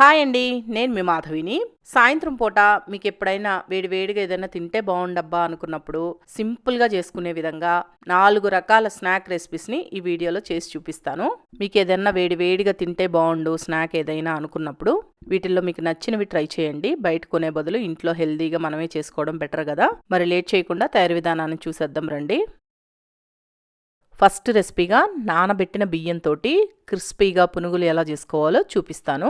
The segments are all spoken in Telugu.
హాయ్ అండి నేను మీ మాధవిని. సాయంత్రం పూట మీకు ఎప్పుడైనా వేడి వేడిగా ఏదైనా తింటే బాగుండబ్బా అనుకున్నప్పుడు సింపుల్గా చేసుకునే విధంగా నాలుగు రకాల స్నాక్ రెసిపీస్ని ఈ వీడియోలో చేసి చూపిస్తాను. మీకు ఏదైనా వేడివేడిగా తింటే బాగుండు స్నాక్ ఏదైనా అనుకున్నప్పుడు వీటిల్లో మీకు నచ్చినవి ట్రై చేయండి. బయట కొనే బదులు ఇంట్లో హెల్దీగా మనమే చేసుకోవడం బెటర్ కదా. మరి లేట్ చేయకుండా తయారు విధానాన్ని చూసేద్దాం రండి. ఫస్ట్ రెసిపీగా నానబెట్టిన బియ్యంతో క్రిస్పీగా పునుగులు ఎలా చేసుకోవాలో చూపిస్తాను.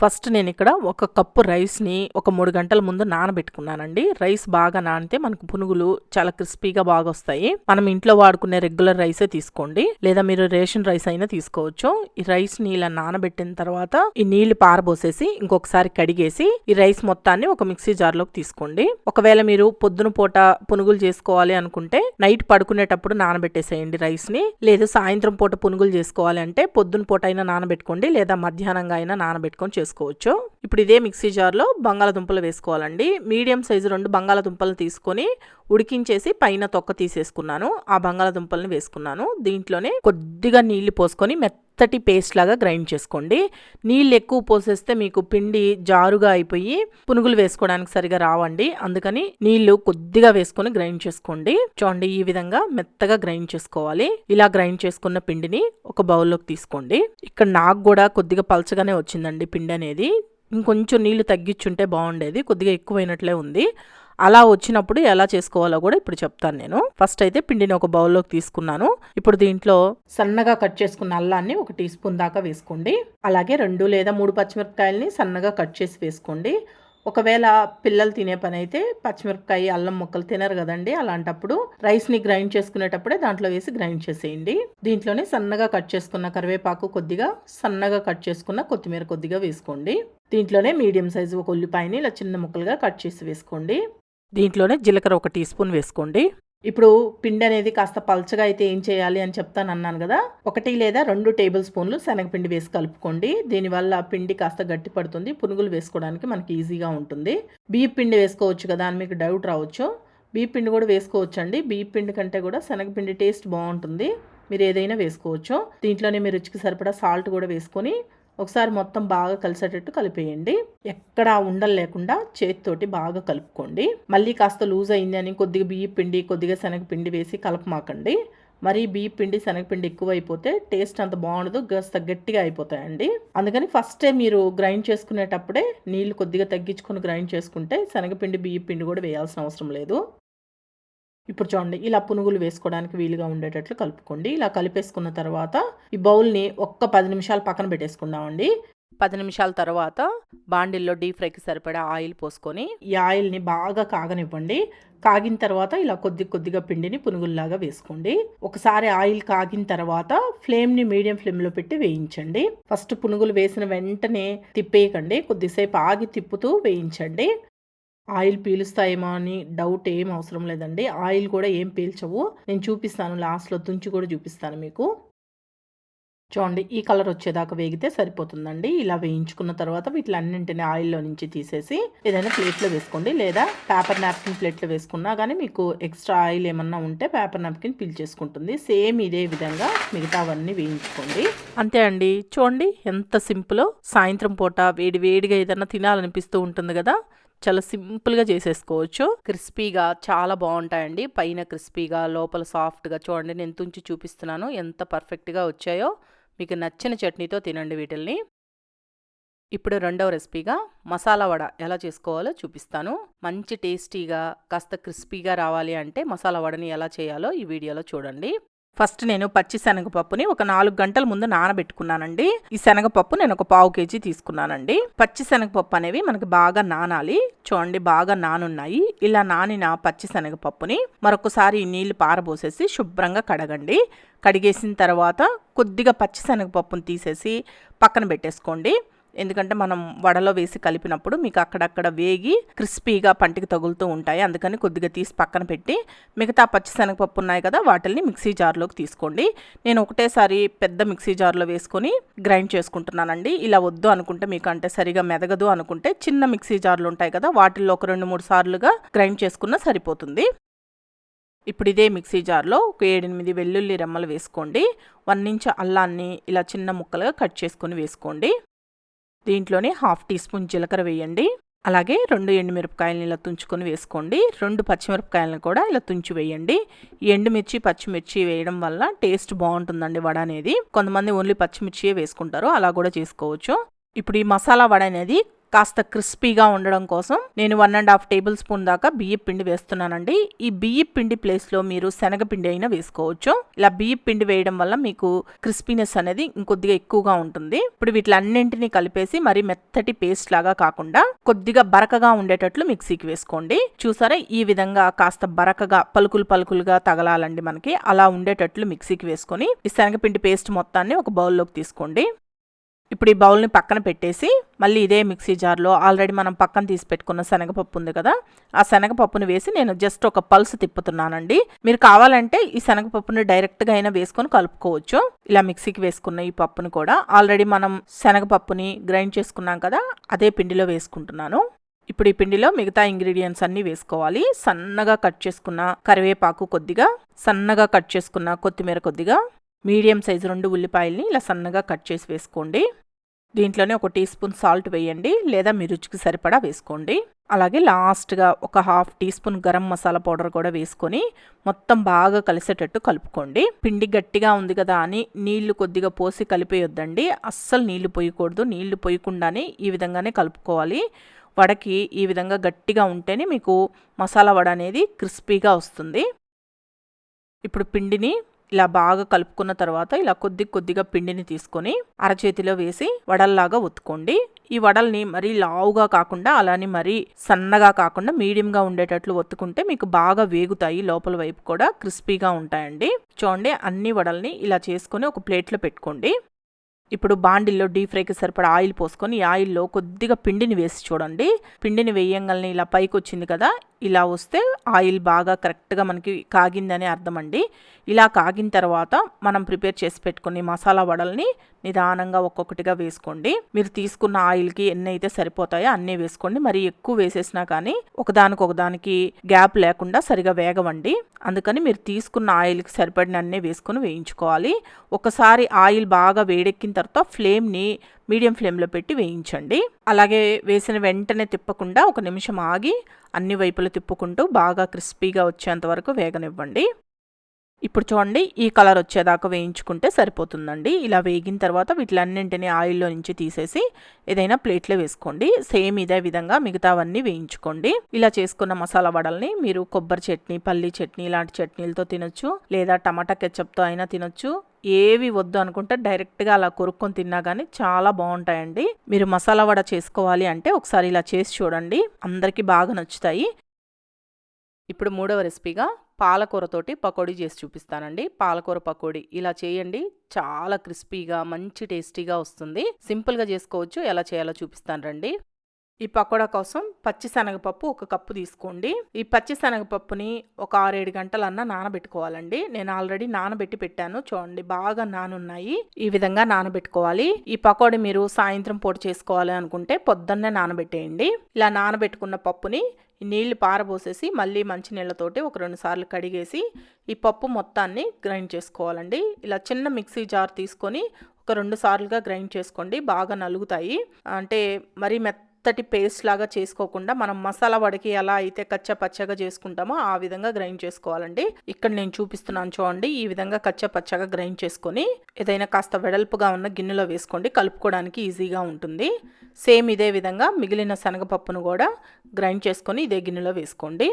ఫస్ట్ నేను ఇక్కడ ఒక కప్పు రైస్ని ఒక మూడు గంటల ముందు నానబెట్టుకున్నానండి. రైస్ బాగా నానితే మనకు పునుగులు చాలా క్రిస్పీగా బాగా వస్తాయి. మనం ఇంట్లో వాడుకునే రెగ్యులర్ రైసే తీసుకోండి. లేదా మీరు రేషన్ రైస్ అయినా తీసుకోవచ్చు. ఈ రైస్ని ఇలా నానబెట్టిన తర్వాత ఈ నీళ్ళు పారబోసేసి ఇంకొకసారి కడిగేసి ఈ రైస్ మొత్తాన్ని ఒక మిక్సీ జార్లోకి తీసుకోండి. ఒకవేళ మీరు పొద్దున పూట పునుగులు చేసుకోవాలి అనుకుంటే నైట్ పడుకునేటప్పుడు నానబెట్టేసేయండి రైస్ని లేదా సాయంత్రం పూట పునుగులు చేసుకోవాలి అంటే పొద్దున పూట అయినా నానబెట్టుకోండి. లేదా మధ్యాహ్నంగా అయినా నానబెట్టుకొని చేసుకోవచ్చు. ఇప్పుడు ఇదే మిక్సీ జార్లో బంగాళదుంపలు వేసుకోవాలండి. మీడియం సైజు రెండు బంగాళదుంపలు తీసుకొని ఉడికించేసి పైన తొక్క తీసేసుకున్నాను. ఆ బంగాళదుంపల్ని వేసుకున్నాను. దీంట్లోనే కొద్దిగా నీళ్ళు పోసుకొని మెత్త మెత్తటి పేస్ట్ లాగా గ్రైండ్ చేసుకోండి. నీళ్ళు ఎక్కువ పోసేస్తే మీకు పిండి జారుగా అయిపోయి పునుగులు వేసుకోవడానికి సరిగా రావండి. అందుకని నీళ్ళు కొద్దిగా వేసుకొని గ్రైండ్ చేసుకోండి. చూడండి ఈ విధంగా మెత్తగా గ్రైండ్ చేసుకోవాలి. ఇలా గ్రైండ్ చేసుకున్న పిండిని ఒక బౌల్లోకి తీసుకోండి. ఇక్కడ నాకు కూడా కొద్దిగా పలచగానే వచ్చిందండి పిండి అనేది. ఇంకొంచెం నీళ్ళు తగ్గించుంటే బాగుండేది. కొద్దిగా ఎక్కువైనట్లే ఉంది. అలా వచ్చినప్పుడు ఎలా చేసుకోవాలో కూడా ఇప్పుడు చెప్తాను నేను. ఫస్ట్ అయితే పిండిని ఒక బౌల్లోకి తీసుకున్నాను. ఇప్పుడు దీంట్లో సన్నగా కట్ చేసుకున్న అల్లాన్ని ఒక టీ స్పూన్ దాకా వేసుకోండి. అలాగే రెండు లేదా మూడు పచ్చిమిరపకాయలని సన్నగా కట్ చేసి వేసుకోండి. ఒకవేళ పిల్లలు తినే పని అయితే పచ్చిమిరపకాయ అల్లం ముక్కలు తినరు కదండి. అలాంటప్పుడు రైస్ని గ్రైండ్ చేసుకునేటప్పుడే దాంట్లో వేసి గ్రైండ్ చేసేయండి. దీంట్లోనే సన్నగా కట్ చేసుకున్న కరివేపాకు కొద్దిగా సన్నగా కట్ చేసుకున్న కొత్తిమీర కొద్దిగా వేసుకోండి. దీంట్లోనే మీడియం సైజు ఒక ఉల్లిపాయని ఇలా చిన్న ముక్కలుగా కట్ చేసి వేసుకోండి. దీంట్లోనే జీలకర్ర ఒక టీ స్పూన్ వేసుకోండి. ఇప్పుడు పిండి అనేది కాస్త పల్చగా అయితే ఏం చేయాలి అని చెప్తాను అన్నాను కదా. ఒకటి లేదా రెండు టేబుల్ స్పూన్లు శనగపిండి వేసి కలుపుకోండి. దీనివల్ల పిండి కాస్త గట్టి పడుతుంది. పునుగులు వేసుకోవడానికి మనకి ఈజీగా ఉంటుంది. బియ్య పిండి వేసుకోవచ్చు కదా అని మీకు డౌట్ రావచ్చు. బియ్య పిండి కూడా వేసుకోవచ్చు అండి బియ్య పిండి కంటే కూడా శనగపిండి టేస్ట్ బాగుంటుంది. మీరు ఏదైనా వేసుకోవచ్చు. దీంట్లోనే మీరు రుచికి సరిపడా సాల్ట్ కూడా వేసుకొని ఒకసారి మొత్తం బాగా కలిసేటట్టు కలిపేయండి. ఎక్కడ ఉండలు లేకుండా చేతితోటి బాగా కలుపుకోండి. మళ్ళీ కాస్త లూజ్ అయింది అని కొద్దిగా బియ్య పిండి కొద్దిగా శనగపిండి వేసి కలపమాకండి. మరి బియ్య పిండి శనగపిండి ఎక్కువ అయిపోతే టేస్ట్ అంత బాగుండదు కాస్త గట్టిగా అయిపోతాయండి. అందుకని ఫస్టే మీరు గ్రైండ్ చేసుకునేటప్పుడే నీళ్ళు కొద్దిగా తగ్గించుకొని గ్రైండ్ చేసుకుంటే శనగపిండి బియ్య పిండి కూడా వేయాల్సిన అవసరం లేదు. ఇప్పుడు చూడండి ఇలా పునుగులు వేసుకోవడానికి వీలుగా ఉండేటట్లు కలుపుకోండి. ఇలా కలిపేసుకున్న తర్వాత ఈ బౌల్ని ఒక్క పది నిమిషాలు పక్కన పెట్టేసుకుందామండి. పది నిమిషాల తర్వాత బాండిల్లో డీప్ ఫ్రైకి సరిపడా ఆయిల్ పోసుకొని ఈ ఆయిల్ని బాగా కాగనివ్వండి. కాగిన తర్వాత ఇలా కొద్ది కొద్దిగా పిండిని పునుగుల్లాగా వేసుకోండి. ఒకసారి ఆయిల్ కాగిన తర్వాత ఫ్లేమ్ని మీడియం ఫ్లేమ్లో పెట్టి వేయించండి. ఫస్ట్ పునుగులు వేసిన వెంటనే తిప్పేయకండి. కొద్దిసేపు ఆగి తిప్పుతూ వేయించండి. ఆయిల్ పీలుస్తాయేమో అని డౌట్ ఏం అవసరం లేదండి. ఆయిల్ కూడా ఏం పీల్చవు. నేను చూపిస్తాను లాస్ట్లో తుంచి కూడా చూపిస్తాను మీకు. చూడండి ఈ కలర్ వచ్చేదాకా వేగితే సరిపోతుందండి. ఇలా వేయించుకున్న తర్వాత వీటిలన్నింటిని ఆయిల్లో నుంచి తీసేసి ఏదైనా ప్లేట్లో వేసుకోండి. లేదా పేపర్ నాప్కిన్ ప్లేట్లో వేసుకున్నా కానీ మీకు ఎక్స్ట్రా ఆయిల్ ఏమన్నా ఉంటే పేపర్ నాప్కిన్ పీల్చేసుకుంటుంది సేమ్ ఇదే విధంగా మిగతావన్నీ వేయించుకోండి. అంతే అండి. చూడండి ఎంత సింపుల్ సాయంత్రం పూట వేడి వేడిగా ఏదైనా తినాలనిపిస్తూ ఉంటుంది కదా. చాలా సింపుల్గా చేసేసుకోవచ్చు. క్రిస్పీగా చాలా బాగుంటాయండి. పైన క్రిస్పీగా లోపల సాఫ్ట్గా చూడండి. నేను తుంచి చూపిస్తున్నాను ఎంత పర్ఫెక్ట్గా వచ్చాయో. మీకు నచ్చిన చట్నీతో తినండి వీటిల్ని. ఇప్పుడు రెండవ రెసిపీగా మసాలా వడ ఎలా చేసుకోవాలో చూపిస్తాను. మంచి టేస్టీగా కాస్త క్రిస్పీగా రావాలి అంటే మసాలా వడని ఎలా చేయాలో ఈ వీడియోలో చూడండి. ఫస్ట్ నేను పచ్చి శనగపప్పుని ఒక నాలుగు గంటల ముందు నానబెట్టుకున్నానండి. ఈ శనగపప్పు నేను ఒక పావు కేజీ తీసుకున్నానండి. పచ్చి శనగపప్పు అనేవి మనకి బాగా నానాలి. చూడండి బాగా నానున్నాయి. ఇలా నానిన పచ్చి శనగపప్పుని మరొకసారి నీళ్ళు పారబోసేసి శుభ్రంగా కడగండి. కడిగేసిన తర్వాత కొద్దిగా పచ్చి శనగపప్పును తీసేసి పక్కన పెట్టేసుకోండి. ఎందుకంటే మనం వడలో వేసి కలిపినప్పుడు మీకు అక్కడక్కడ వేగి క్రిస్పీగా పంటికి తగులుతూ ఉంటాయి. అందుకని కొద్దిగా తీసి పక్కన పెట్టి మిగతా పచ్చిశనగపప్పు ఉన్నాయి కదా వాటిల్ని మిక్సీ జార్లోకి తీసుకోండి. నేను ఒకటేసారి పెద్ద మిక్సీ జార్లో వేసుకొని గ్రైండ్ చేసుకుంటున్నానండి. ఇలా వద్దు అనుకుంటే మీకు అంటే సరిగా మెదగదు అనుకుంటే చిన్న మిక్సీ జార్లు ఉంటాయి కదా వాటిల్లో ఒక రెండు మూడు సార్లుగా గ్రైండ్ చేసుకున్నా సరిపోతుంది. ఇప్పుడు ఇదే మిక్సీ జార్లో ఒక ఏడెనిమిది వెల్లుల్లి రెమ్మలు వేసుకోండి. వన్ ఇంచ్ అల్లాన్ని ఇలా చిన్న ముక్కలుగా కట్ చేసుకొని వేసుకోండి. దీంట్లోనే హాఫ్ టీ స్పూన్ జీలకర్ర వేయండి. అలాగే రెండు ఎండుమిరపకాయలను ఇలా తుంచుకొని వేసుకోండి. రెండు పచ్చిమిరపకాయలను కూడా ఇలా తుంచి వేయండి. ఎండుమిర్చి పచ్చిమిర్చి వేయడం వల్ల టేస్ట్ బాగుంటుందండి వడ అనేది. కొంతమంది ఓన్లీ పచ్చిమిర్చియే వేసుకుంటారు. అలా కూడా చేసుకోవచ్చు. ఇప్పుడు ఈ మసాలా వడ అనేది కాస్త క్రిస్పీగా ఉండడం కోసం నేను one and half table spoon దాకా బియ్య పిండి వేస్తున్నానండి. ఈ బియ్య పిండి ప్లేస్లో మీరు శనగపిండి అయినా వేసుకోవచ్చు. ఇలా బియ్య పిండి వేయడం వల్ల మీకు క్రిస్పీనెస్ అనేది ఇంకొద్దిగా ఎక్కువగా ఉంటుంది. ఇప్పుడు వీటిలన్నింటినీ కలిపేసి మరి మెత్తటి పేస్ట్ లాగా కాకుండా కొద్దిగా బరకగా ఉండేటట్లు మిక్సీకి వేసుకోండి. చూసారా? ఈ విధంగా కాస్త బరకగా పలుకులు పలుకులుగా తగలాలండి మనకి. అలా ఉండేటట్లు మిక్సీకి వేసుకొని ఈ శనగపిండి పేస్ట్ మొత్తాన్ని ఒక బౌల్లోకి తీసుకోండి. ఇప్పుడు ఈ బౌల్ని పక్కన పెట్టేసి మళ్ళీ ఇదే మిక్సీ జార్లో ఆల్రెడీ మనం పక్కన తీసి పెట్టుకున్న శనగపప్పు ఉంది కదా ఆ శనగపప్పును వేసి నేను జస్ట్ ఒక పల్స్ తిప్పుతున్నానండి. మీరు కావాలంటే ఈ శనగపప్పుని డైరెక్ట్గా అయినా వేసుకొని కలుపుకోవచ్చు. ఇలా మిక్సీకి వేసుకున్న ఈ పప్పుని కూడా ఆల్రెడీ మనం శనగపప్పుని గ్రైండ్ చేసుకున్నాం కదా అదే పిండిలో వేసుకుంటున్నాను. ఇప్పుడు ఈ పిండిలో మిగతా ఇంగ్రీడియంట్స్ అన్నీ వేసుకోవాలి. సన్నగా కట్ చేసుకున్న కరివేపాకు కొద్దిగా సన్నగా కట్ చేసుకున్న కొత్తిమీర కొద్దిగా మీడియం సైజు రెండు ఉల్లిపాయల్ని ఇలా సన్నగా కట్ చేసి వేసుకోండి. దీంట్లోనే ఒక టీ స్పూన్ సాల్ట్ వేయండి లేదా మీ రుచికి సరిపడా వేసుకోండి. అలాగే లాస్ట్గా ఒక half teaspoon garam masala powder కూడా వేసుకొని మొత్తం బాగా కలిసేటట్టు కలుపుకోండి. పిండి గట్టిగా ఉంది కదా అని నీళ్ళు కొద్దిగా పోసి కలిపేయొద్దండి. అస్సలు నీళ్ళు పోయకూడదు. నీళ్ళు పోయకుండానే ఈ విధంగానే కలుపుకోవాలి. వడకి ఈ విధంగా గట్టిగా ఉంటేనే మీకు మసాలా వడ అనేది క్రిస్పీగా వస్తుంది. ఇప్పుడు పిండిని ఇలా బాగా కలుపుకున్న తర్వాత ఇలా కొద్ది కొద్దిగా పిండిని తీసుకొని అరచేతిలో వేసి వడల్లాగా ఒత్తుకోండి. ఈ వడల్ని మరీ లావుగా కాకుండా అలానే మరీ సన్నగా కాకుండా మీడియంగా ఉండేటట్లు ఒత్తుకుంటే మీకు బాగా వేగుతాయి. లోపల వైపు కూడా క్రిస్పీగా ఉంటాయండి. చూడండి అన్ని వడల్ని ఇలా చేసుకొని ఒక ప్లేట్లో పెట్టుకోండి. ఇప్పుడు బాండిల్లో డీప్ ఫ్రైకి సరిపడా ఆయిల్ పోసుకొని ఈ ఆయిల్లో కొద్దిగా పిండిని వేసి చూడండి. పిండిని వేయంగానే ఇలా పైకి వచ్చింది కదా ఇలా వస్తే ఆయిల్ బాగా కరెక్ట్గా మనకి కాగిందని అర్థం అండి ఇలా కాగిన తర్వాత మనం ప్రిపేర్ చేసి పెట్టుకుని మసాలా వడల్ని నిదానంగా ఒక్కొక్కటిగా వేసుకోండి. మీరు తీసుకున్న ఆయిల్కి ఎన్ని అయితే సరిపోతాయో అన్నీ వేసుకోండి. మరి ఎక్కువ వేసేసినా కానీ ఒకదానికి ఒకదానికి గ్యాప్ లేకుండా సరిగా వేగవండి. అందుకని మీరు తీసుకున్న ఆయిల్కి సరిపడిన అన్నీ వేసుకొని వేయించుకోవాలి. ఒకసారి ఆయిల్ బాగా వేడెక్కిన తర్వాత ఫ్లేమ్ని మీడియం ఫ్లేమ్లో పెట్టి వేయించండి. అలాగే వేసిన వెంటనే తిప్పకుండా ఒక నిమిషం ఆగి అన్ని వైపులు తిప్పుకుంటూ బాగా క్రిస్పీగా వచ్చేంత వరకు వేగనివ్వండి. ఇప్పుడు చూడండి ఈ కలర్ వచ్చేదాకా వేయించుకుంటే సరిపోతుందండి. ఇలా వేగిన తర్వాత వీటిలన్నింటినీ ఆయిల్లో నుంచి తీసేసి ఏదైనా ప్లేట్లో వేసుకోండి. సేమ్ ఇదే విధంగా మిగతావన్నీ వేయించుకోండి. ఇలా చేసుకున్న మసాలా వడల్ని మీరు కొబ్బరి చట్నీ పల్లి చట్నీ ఇలాంటి చట్నీలతో తినొచ్చు లేదా టమాటా కెచప్తో అయినా తినొచ్చు. ఏవి వద్దు అనుకుంటే డైరెక్ట్గా అలా కొరుక్కొని తిన్నా కానీ చాలా బాగుంటాయండి మీరు మసాలా వడ చేసుకోవాలి అంటే ఒకసారి ఇలా చేసి చూడండి. అందరికీ బాగా నచ్చుతాయి. ఇప్పుడు మూడవ రెసిపీగా పాలకూరతోటి పకోడీ చేసి చూపిస్తానండి. పాలకూర పకోడీ ఇలా చేయండి. చాలా క్రిస్పీగా మంచి టేస్టీగా వస్తుంది. సింపుల్గా చేసుకోవచ్చు. ఎలా చేయాలో చూపిస్తాను రండి. ఈ పకోడా కోసం పచ్చి శనగపప్పు ఒక కప్పు తీసుకోండి. ఈ పచ్చి శనగపప్పుని ఒక ఆరేడు గంటలన్నా నానబెట్టుకోవాలండి. నేను ఆల్రెడీ నానబెట్టి పెట్టాను. చూడండి బాగా నానున్నాయి. ఈ విధంగా నానబెట్టుకోవాలి. ఈ పకోడీ మీరు సాయంత్రం పూట చేసుకోవాలి అనుకుంటే పొద్దున్నే నానబెట్టేయండి. ఇలా నానబెట్టుకున్న పప్పుని నీళ్ళు పారబోసేసి మళ్ళీ మంచి నీళ్ళతోటి ఒక రెండు సార్లు కడిగేసి ఈ పప్పు మొత్తాన్ని గ్రైండ్ చేసుకోవాలండి. ఇలా చిన్న మిక్సీ జార్ తీసుకొని ఒక రెండు సార్లుగా గ్రైండ్ చేసుకోండి. బాగా నలుగుతాయి. అంటే మరీ మెత్తటి పేస్ట్ లాగా చేసుకోకుండా మనం మసాలా వడకి ఎలా అయితే కచ్చా పచ్చగా చేసుకుంటామో ఆ విధంగా గ్రైండ్ చేసుకోవాలండి. ఇక్కడ నేను చూపిస్తున్నాను చూడండి ఈ విధంగా కచ్చా పచ్చగా గ్రైండ్ చేసుకొని ఏదైనా కాస్త వెడల్పుగా ఉన్న గిన్నెలో వేసుకోండి కలుపుకోవడానికి ఈజీగా ఉంటుంది. సేమ్ ఇదే విధంగా మిగిలిన శనగపప్పును కూడా గ్రైండ్ చేసుకొని ఇదే గిన్నెలో వేసుకోండి.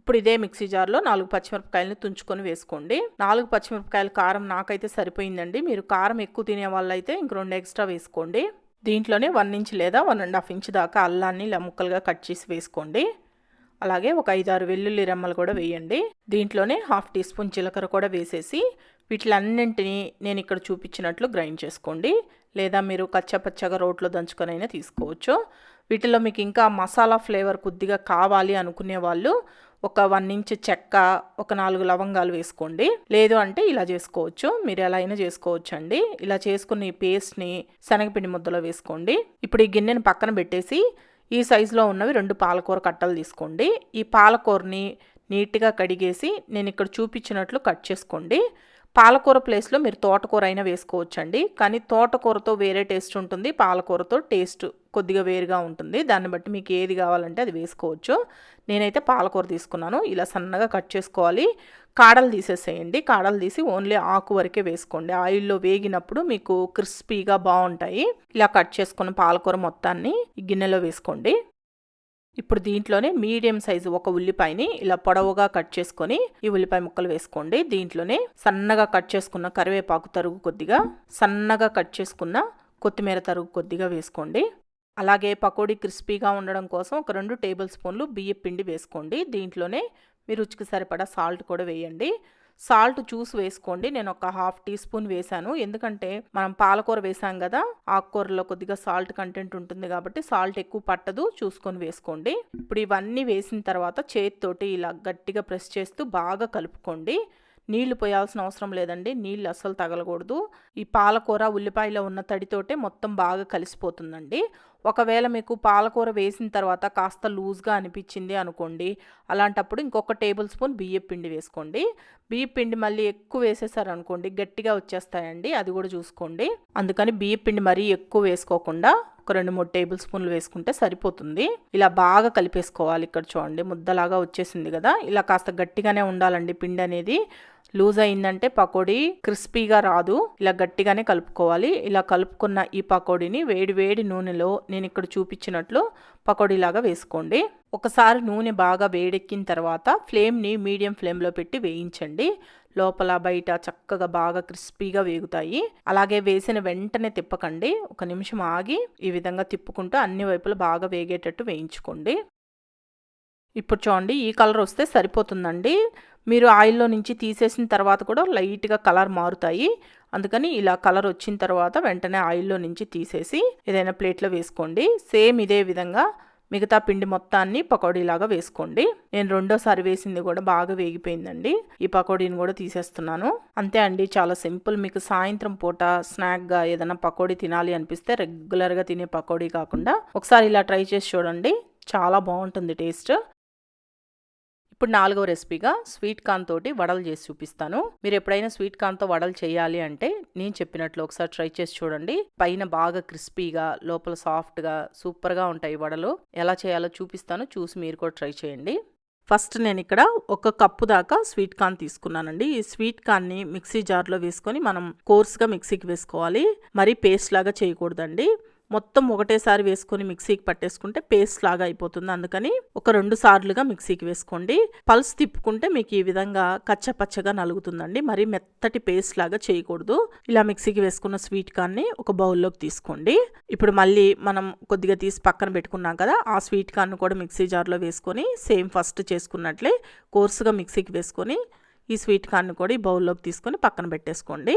ఇప్పుడు ఇదే మిక్సీ జార్లో నాలుగు పచ్చిమిరపకాయలను తుంచుకొని వేసుకోండి. నాలుగు పచ్చిమిరపకాయల కారం నాకైతే సరిపోయిందండి. మీరు కారం ఎక్కువ తినే వాళ్ళైతే ఇంక రెండు ఎక్స్ట్రా వేసుకోండి. దీంట్లోనే వన్ ఇంచ్ లేదా వన్ అండ్ హాఫ్ ఇంచ్ దాకా అల్లాన్ని ఇలా ముక్కలుగా కట్ చేసి వేసుకోండి. అలాగే ఒక ఐదారు వెల్లుల్లి రెమ్మలు కూడా వేయండి. దీంట్లోనే హాఫ్ టీ స్పూన్ జీలకర్ర కూడా వేసేసి వీటిలన్నింటినీ నేను ఇక్కడ చూపించినట్లు గ్రైండ్ చేసుకోండి. లేదా మీరు కచ్చపచ్చగా రోట్లో దంచుకొనైనా తీసుకోవచ్చు. వీటిలో మీకు ఇంకా మసాలా ఫ్లేవర్ కొద్దిగా కావాలి అనుకునే వాళ్ళు ఒక వన్ ఇంచ్ చెక్క ఒక నాలుగు లవంగాలు వేసుకోండి. లేదు అంటే ఇలా చేసుకోవచ్చు. మీరు ఎలా అయినా చేసుకోవచ్చు అండి ఇలా చేసుకున్న ఈ పేస్ట్ని శనగపిండి ముద్దలో వేసుకోండి. ఇప్పుడు ఈ గిన్నెను పక్కన పెట్టేసి ఈ సైజులో ఉన్నవి రెండు పాలకూర కట్టలు తీసుకోండి. ఈ పాలకూరని నీట్గా కడిగేసి నేను ఇక్కడ చూపించినట్లు కట్ చేసుకోండి. పాలకూర ప్లేస్లో మీరు తోటకూర అయినా వేసుకోవచ్చండి. కానీ తోటకూరతో వేరే టేస్ట్ ఉంటుంది. పాలకూరతో టేస్ట్ కొద్దిగా వేరుగా ఉంటుంది. దాన్ని బట్టి మీకు ఏది కావాలంటే అది వేసుకోవచ్చు. నేనైతే పాలకూర తీసుకున్నాను. ఇలా సన్నగా కట్ చేసుకోవాలి. కాడలు తీసేసేయండి. కాడలు తీసి ఓన్లీ ఆకు వరకే వేసుకోండి. ఆయిల్లో వేగినప్పుడు మీకు క్రిస్పీగా బాగుంటాయి. ఇలా కట్ చేసుకున్న పాలకూర మొత్తాన్ని గిన్నెలో వేసుకోండి. ఇప్పుడు దీంట్లోనే మీడియం సైజు ఒక ఉల్లిపాయని ఇలా పొడవుగా కట్ చేసుకొని ఈ ఉల్లిపాయ ముక్కలు వేసుకోండి. దీంట్లోనే సన్నగా కట్ చేసుకున్న కరివేపాకు తరుగు కొద్దిగా సన్నగా కట్ చేసుకున్న కొత్తిమీర తరుగు కొద్దిగా వేసుకోండి. అలాగే పకోడీ క్రిస్పీగా ఉండడం కోసం ఒక రెండు టేబుల్ స్పూన్లు బియ్య పిండి వేసుకోండి. దీంట్లోనే మీ రుచికి సరిపడా సాల్ట్ కూడా వేయండి. సాల్ట్ చూసి వేసుకోండి. నేను ఒక హాఫ్ టీ స్పూన్ వేసాను ఎందుకంటే మనం పాలకూర వేసాం కదా ఆకుకూరలో కొద్దిగా సాల్ట్ కంటెంట్ ఉంటుంది కాబట్టి సాల్ట్ ఎక్కువ పట్టదు. చూసుకొని వేసుకోండి. ఇప్పుడు ఇవన్నీ వేసిన తర్వాత చేతితోటి ఇలా గట్టిగా ప్రెస్ చేస్తూ బాగా కలుపుకోండి. నీళ్ళు పోయాల్సిన అవసరం లేదండి. నీళ్ళు అస్సలు తగలకూడదు. ఈ పాలకూర ఉల్లిపాయలో ఉన్న తడితోటే మొత్తం బాగా కలిసిపోతుందండి. ఒకవేళ మీకు పాలకూర వేసిన తర్వాత కాస్త లూజ్గా అనిపించింది అనుకోండి అలాంటప్పుడు ఇంకొక టేబుల్ స్పూన్ బియ్య పిండి వేసుకోండి. బియ్య పిండి మళ్ళీ ఎక్కువ వేసేసారు అనుకోండి గట్టిగా వచ్చేస్తాయండి అది కూడా చూసుకోండి. అందుకని బియ్య పిండి మరీ ఎక్కువ వేసుకోకుండా ఒక రెండు మూడు టేబుల్ స్పూన్లు వేసుకుంటే సరిపోతుంది. ఇలా బాగా కలిపేసుకోవాలి ఇక్కడ చూడండి ముద్దలాగా వచ్చేసింది కదా ఇలా కాస్త గట్టిగానే ఉండాలండి పిండి అనేది. లూజ్ అయిందంటే పకోడీ క్రిస్పీగా రాదు. ఇలా గట్టిగానే కలుపుకోవాలి. ఇలా కలుపుకున్న ఈ పకోడీని వేడి వేడి నూనెలో నేను ఇక్కడ చూపించినట్లు పకోడీలాగా వేసుకోండి. ఒకసారి నూనె బాగా వేడెక్కిన తర్వాత ఫ్లేమ్ని మీడియం ఫ్లేమ్లో పెట్టి వేయించండి. లోపల బయట చక్కగా బాగా క్రిస్పీగా వేగుతాయి. అలాగే వేసిన వెంటనే తిప్పకండి. ఒక నిమిషం ఆగి ఈ విధంగా తిప్పుకుంటూ అన్ని వైపులు బాగా వేగేటట్టు వేయించుకోండి. ఇప్పుడు చూడండి ఈ కలర్ వస్తే సరిపోతుందండి. మీరు ఆయిల్లో నుంచి తీసేసిన తర్వాత కూడా లైట్గా కలర్ మారుతాయి. అందుకని ఇలా కలర్ వచ్చిన తర్వాత వెంటనే ఆయిల్లో నుంచి తీసేసి ఏదైనా ప్లేట్లో వేసుకోండి. సేమ్ ఇదే విధంగా మిగతా పిండి మొత్తాన్ని పకోడీలాగా వేసుకోండి. నేను రెండోసారి వేసింది కూడా బాగా వేగిపోయిందండి. ఈ పకోడీని కూడా తీసేస్తున్నాను. అంతే అండి. చాలా సింపుల్. మీకు సాయంత్రం పూట స్నాక్గా ఏదైనా పకోడీ తినాలి అనిపిస్తే రెగ్యులర్గా తినే పకోడీ కాకుండా ఒకసారి ఇలా ట్రై చేసి చూడండి. చాలా బాగుంటుంది టేస్ట్. ఇప్పుడు నాలుగవ రెసిపీగా స్వీట్ కార్న్ తోటి వడలు చేసి చూపిస్తాను. మీరు ఎప్పుడైనా స్వీట్ కార్న్తో వడలు చేయాలి అంటే నేను చెప్పినట్లు ఒకసారి ట్రై చేసి చూడండి. పైన బాగా క్రిస్పీగా లోపల సాఫ్ట్గా సూపర్గా ఉంటాయి వడలు. ఎలా చేయాలో చూపిస్తాను. చూసి మీరు కూడా ట్రై చేయండి. ఫస్ట్ నేను ఇక్కడ ఒక కప్పు దాకా స్వీట్ కార్న్ తీసుకున్నానండి. ఈ స్వీట్ కార్న్ని మిక్సీ జార్లో వేసుకొని మనం కోర్స్గా మిక్సీకి వేసుకోవాలి. మరీ పేస్ట్ లాగా చేయకూడదండి. మొత్తం ఒకటేసారి వేసుకొని మిక్సీకి పట్టేసుకుంటే పేస్ట్ లాగా అయిపోతుంది. అందుకని ఒక రెండు సార్లుగా మిక్సీకి వేసుకోండి. పల్స్ తిప్పుకుంటే మీకు ఈ విధంగా కచ్చపచ్చగా నలుగుతుందండి. మరి మెత్తటి పేస్ట్ లాగా చేయకూడదు. ఇలా మిక్సీకి వేసుకున్న స్వీట్ కార్న్ని ఒక బౌల్లోకి తీసుకోండి. ఇప్పుడు మళ్ళీ మనం కొద్దిగా తీసి పక్కన పెట్టుకున్నాం కదా ఆ స్వీట్ కార్న్ కూడా మిక్సీ జార్లో వేసుకొని సేమ్ ఫస్ట్ చేసుకున్నట్లే కోర్సుగా మిక్సీకి వేసుకొని ఈ స్వీట్ కార్న్ కూడా ఈ బౌల్లోకి తీసుకొని పక్కన పెట్టేసుకోండి.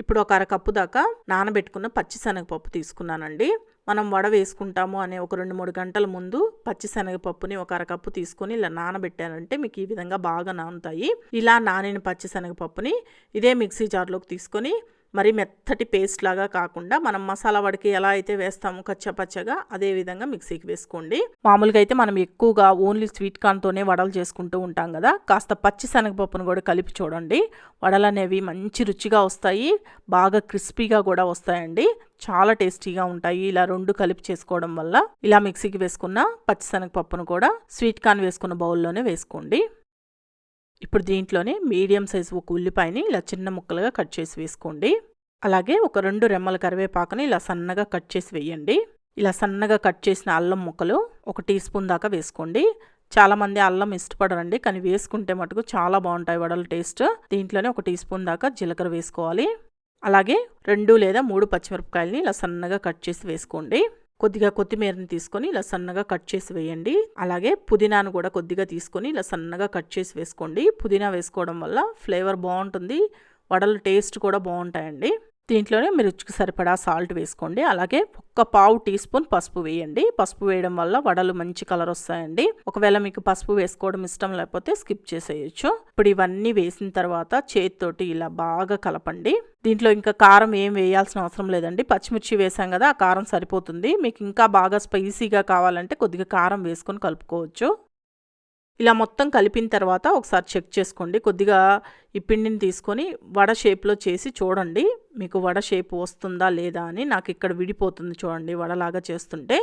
ఇప్పుడు ఒక అరకప్పు దాకా నానబెట్టుకున్న పచ్చిశనగపప్పు తీసుకున్నానండి. మనం వడ వేసుకుంటాము అనే ఒక రెండు మూడు గంటల ముందు పచ్చిశనగపప్పుని ఒక అరకప్పు తీసుకొని ఇలా నానబెట్టారంటే మీకు ఈ విధంగా బాగా నానుతాయి. ఇలా నానిన పచ్చిశనగపప్పుని ఇదే మిక్సీ జార్లోకి తీసుకొని మరి మెత్తటి పేస్ట్ లాగా కాకుండా మనం మసాలా వడికి ఎలా అయితే వేస్తామో కచ్చపచ్చగా అదే విధంగా మిక్సీకి వేసుకోండి. మామూలుగా అయితే మనం ఎక్కువగా ఓన్లీ స్వీట్ కార్న్తోనే వడలు చేసుకుంటూ ఉంటాం కదా కాస్త పచ్చి శనగపప్పును కూడా కలిపి చూడండి. వడలు అనేవి మంచి రుచిగా వస్తాయి బాగా క్రిస్పీగా కూడా వస్తాయండి. చాలా టేస్టీగా ఉంటాయి ఇలా రెండు కలిపి చేసుకోవడం వల్ల. ఇలా మిక్సీకి వేసుకున్న పచ్చిశనగపప్పును కూడా స్వీట్ కార్న్ వేసుకున్న బౌల్లోనే వేసుకోండి. ఇప్పుడు దీంట్లోనే మీడియం సైజు ఒక ఉల్లిపాయని ఇలా చిన్న ముక్కలుగా కట్ చేసి వేసుకోండి. అలాగే ఒక రెండు రెమ్మల కరివేపాకుని ఇలా సన్నగా కట్ చేసి వేయండి. ఇలా సన్నగా కట్ చేసిన అల్లం ముక్కలు ఒక టీ స్పూన్ దాకా వేసుకోండి. చాలామంది అల్లం ఇష్టపడరండి కానీ వేసుకుంటే మటుకు చాలా బాగుంటాయి వడల టేస్ట్. దీంట్లోనే ఒక టీ స్పూన్ దాకా జీలకర్ర వేసుకోవాలి. అలాగే రెండు లేదా మూడు పచ్చిమిరపకాయలని ఇలా సన్నగా కట్ చేసి వేసుకోండి. కొద్దిగా కొత్తిమీరని తీసుకొని ఇలా సన్నగా కట్ చేసి వేయండి. అలాగే పుదీనాను కూడా కొద్దిగా తీసుకొని ఇలా సన్నగా కట్ చేసి వేసుకోండి. పుదీనా వేసుకోవడం వల్ల ఫ్లేవర్ బాగుంటుంది. వడల టేస్ట్ కూడా బాగుంటాయండి. దీంట్లోనే మీరు రుచికి సరిపడా సాల్ట్ వేసుకోండి. అలాగే ఒక్క పావు టీ స్పూన్ పసుపు వేయండి. పసుపు వేయడం వల్ల వడలు మంచి కలర్ వస్తాయండి. ఒకవేళ మీకు పసుపు వేసుకోవడం ఇష్టం లేకపోతే స్కిప్ చేసేయచ్చు. ఇప్పుడు ఇవన్నీ వేసిన తర్వాత చేతితోటి ఇలా బాగా కలపండి. దీంట్లో ఇంకా కారం ఏం వేయాల్సిన అవసరం లేదండి. పచ్చిమిర్చి వేసాం కదా ఆ కారం సరిపోతుంది. మీకు ఇంకా బాగా స్పైసీగా కావాలంటే కొద్దిగా కారం వేసుకొని కలుపుకోవచ్చు. ఇలా మొత్తం కలిపిన తర్వాత ఒకసారి చెక్ చేసుకోండి. కొద్దిగా ఈ పిండిని తీసుకొని వడ షేప్లో చేసి చూడండి. మీకు వడ షేప్ వస్తుందా లేదా అని. నాకు ఇక్కడ విడిపోతుంది చూడండి వడలాగా చేస్తుంటే.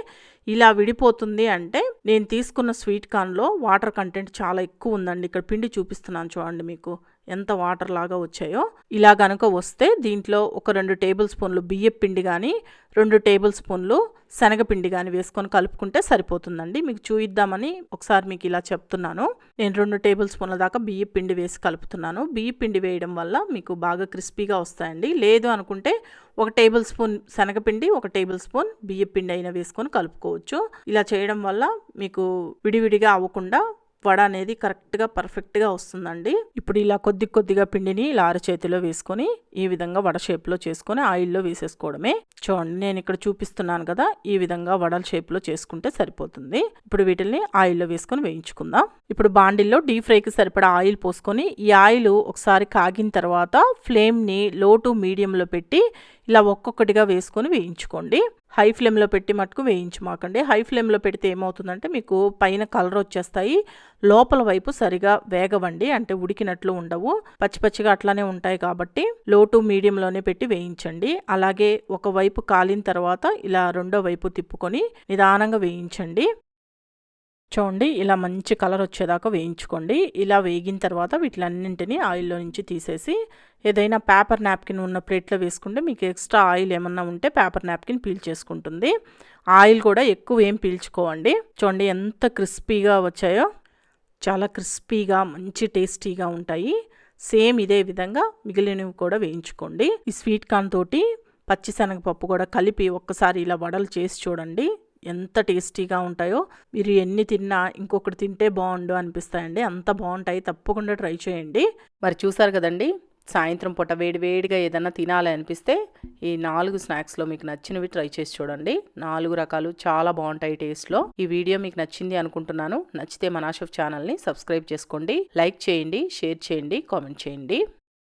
ఇలా విడిపోతుంది అంటే నేను తీసుకున్న స్వీట్ కార్న్లో వాటర్ కంటెంట్ చాలా ఎక్కువ ఉందండి. ఇక్కడ పిండి చూపిస్తున్నాను చూడండి మీకు. ఎంత వాటర్ లాగా వచ్చాయో. ఇలా గనుక వస్తే దీంట్లో ఒక రెండు టేబుల్ స్పూన్లు బియ్య పిండి కానీ రెండు టేబుల్ స్పూన్లు శనగపిండి కానీ వేసుకొని కలుపుకుంటే సరిపోతుందండి. మీకు చూయిద్దామని ఒకసారి మీకు ఇలా చెప్తున్నాను. నేను రెండు టేబుల్ స్పూన్ల దాకా బియ్య పిండి వేసి కలుపుతున్నాను. బియ్య పిండి వేయడం వల్ల మీకు బాగా క్రిస్పీగా వస్తాయండి. లేదు అనుకుంటే ఒక టేబుల్ స్పూన్ శనగపిండి ఒక టేబుల్ స్పూన్ బియ్య పిండి అయినా వేసుకొని కలుపుకోవచ్చు. ఇలా చేయడం వల్ల మీకు విడివిడిగా అవ్వకుండా వడ అనేది కరెక్ట్గా పర్ఫెక్ట్గా వస్తుందండి. ఇప్పుడు ఇలా కొద్ది కొద్దిగా పిండిని ఇలా చేతిలో వేసుకొని ఈ విధంగా వడ షేప్లో చేసుకొని ఆయిల్లో వేసేసుకోవడమే. చూడండి నేను ఇక్కడ చూపిస్తున్నాను కదా ఈ విధంగా వడల షేప్లో చేసుకుంటే సరిపోతుంది. ఇప్పుడు వీటిని ఆయిల్లో వేసుకొని వేయించుకుందాం. ఇప్పుడు బాండిల్లో డీప్ ఫ్రైకి సరిపడా ఆయిల్ పోసుకొని ఈ ఆయిల్ ఒకసారి కాగిన తర్వాత ఫ్లేమ్ని లో టు మీడియంలో పెట్టి ఇలా ఒక్కొక్కటిగా వేసుకొని వేయించుకోండి. హై ఫ్లేమ్లో పెట్టి మటుకు వేయించమాకండి హై ఫ్లేమ్లో పెడితే ఏమవుతుందంటే మీకు పైన కలర్ వచ్చేస్తాయి. లోపల వైపు సరిగా వేగవండి. అంటే ఉడికినట్లు ఉండవు. పచ్చి పచ్చిగా అట్లానే ఉంటాయి కాబట్టి లో టు మీడియంలోనే పెట్టి వేయించండి. అలాగే ఒకవైపు కాలిన తర్వాత ఇలా రెండో వైపు తిప్పుకొని నిదానంగా వేయించండి. చూడండి ఇలా మంచి కలర్ వచ్చేదాకా వేయించుకోండి. ఇలా వేగిన తర్వాత వీటిలన్నింటినీ ఆయిల్లో నుంచి తీసేసి ఏదైనా పేపర్ నాప్కిన్ ఉన్న ప్లేట్లో వేసుకుంటే మీకు ఎక్స్ట్రా ఆయిల్ ఏమన్నా ఉంటే పేపర్ నాప్కిన్ పీల్ చేసుకుంటుంది. ఆయిల్ కూడా ఎక్కువ ఏం పీల్చుకోవండి. చూడండి ఎంత క్రిస్పీగా వచ్చాయో చాలా క్రిస్పీగా మంచి టేస్టీగా ఉంటాయి. సేమ్ ఇదే విధంగా మిగిలినవి కూడా వేయించుకోండి. ఈ స్వీట్ కార్న్ తోటి పచ్చిశనగపప్పు కూడా కలిపి ఒక్కసారి ఇలా వడలు చేసి చూడండి. ఎంత టేస్టీగా ఉంటాయో. మీరు ఎన్ని తిన్నా ఇంకొకటి తింటే బాగుండు అనిపిస్తాయండి. అంత బాగుంటాయి. తప్పకుండా ట్రై చేయండి. మరి చూసారు కదండి సాయంత్రం పూట వేడి వేడిగా ఏదైనా తినాలి అనిపిస్తే ఈ నాలుగు స్నాక్స్లో మీకు నచ్చినవి ట్రై చేసి చూడండి. నాలుగు రకాలు చాలా బాగుంటాయి టేస్ట్లో. ఈ వీడియో మీకు నచ్చింది అనుకుంటున్నాను. నచ్చితే మనాషఫ్ ఛానల్ని సబ్స్క్రైబ్ చేసుకోండి. లైక్ చేయండి షేర్ చేయండి కామెంట్ చేయండి.